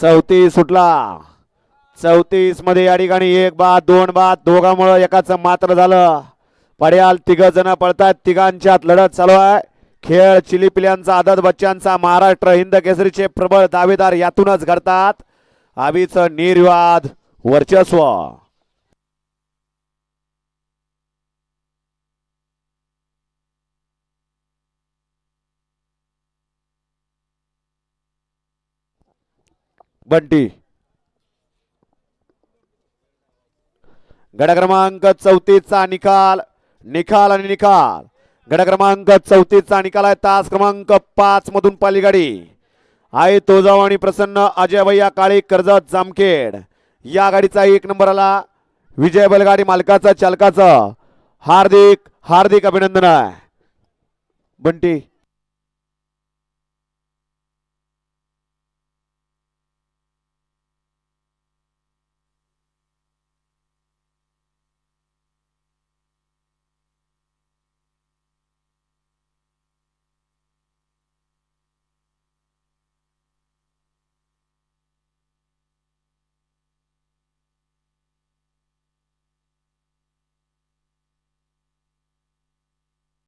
चौतीस सुटला. चौतीसमध्ये या ठिकाणी एक बाद दोन बाद दोघांमुळं एकाच मात्र झालं. पड्याल तिघ जण पळतात तिघांच्यात लढत चालू आहे. खेळ चिली पिल्यांचा आदत बच्चांचा महाराष्ट्र हिंद केसरीचे प्रबळ दावेदार यातूनच घडतात. आवीचं निर्वाद वर्चस्व. बंटी. गड क्रमांक चौतीसचा निकाल निकाल आणि निकाल. गड क्रमांक चौतीसचा निकाल आहे तास क्रमांक पाच मधून पालीगाडी. आहे तोजाव आणि प्रसन्न अजय भैया काळे कर्जत जामखेड. या गाडीचा एक नंबर आला. विजय बैलगाडी मालकाचं चालकाचं. हार्दिक हार्दिक अभिनंदन आहे. बंटी.